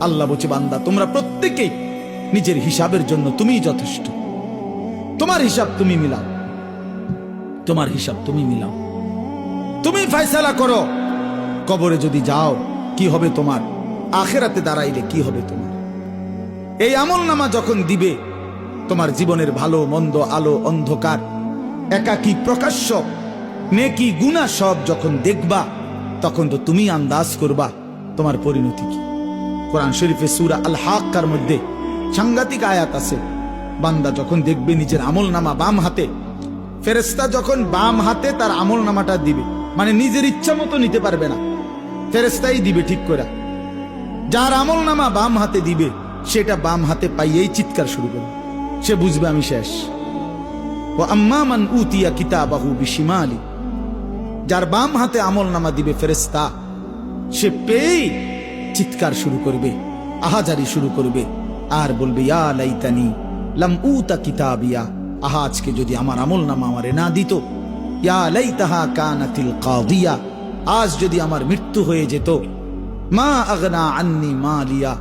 আল্লাহ বলছে, বান্দা, তোমরা প্রত্যেকেই নিজের হিসাবের জন্য তুমিই যথেষ্ট। তোমার হিসাব তুমি মিলাও। তোমার হিসাব তুমি মিলাও। তুমি ফয়সালা করো। কবরে যদি যাও, কি হবে তোমার? আখেরাতে দাঁড়াইলে কি হবে তোমার? এই আমল নামা যখন দিবে, তোমার জীবনের ভালো, মন্দ, আলো, অন্ধকার, একাকী, প্রকাশ্য, নেকি, গুণা সব যখন দেখবা, তখন তো তুমি আন্দাজ করবা তোমার পরিণতি কি। কোরআন শরীফে সুরা আল হাক্কার মধ্যে সাংঘাতিক আয়াত আছে। বান্দা যখন দেখবে নিজের আমল নামা বাম হাতে ফেরেস্তা যখন বাম হাতে তার আমল নামাটা দিবে মানে নিজের ইচ্ছা মতো নিতে পারবে না ফেরেস্তাই দিবে ঠিক করে। যার আমল নামা বাম হাতে দিবে, সেটা বাম হাতে পাইয়েই চিৎকার শুরু করবে। সে বুঝবে আমি শেষ। ও আম্মা মান উতিয়া কিতাবাহু আলী যার বাম হাতে আমল নামা দিবে ফেরেস্তা সে পেয়েই চিৎকার শুরু করবে, আহাজারি শুরু করবে। আর বলবে, ইয়া লাইতানি, লাম উতা কিতাবিয়া। আহা আজকে যদি আমার আমল নামা আমারে না দিত, ইয়া লাইতাহা কানাতিল কাদিয়া। আজ যদি আমার মৃত্যু হয়ে যেত, মা আগনা আন্নি মালিয়া।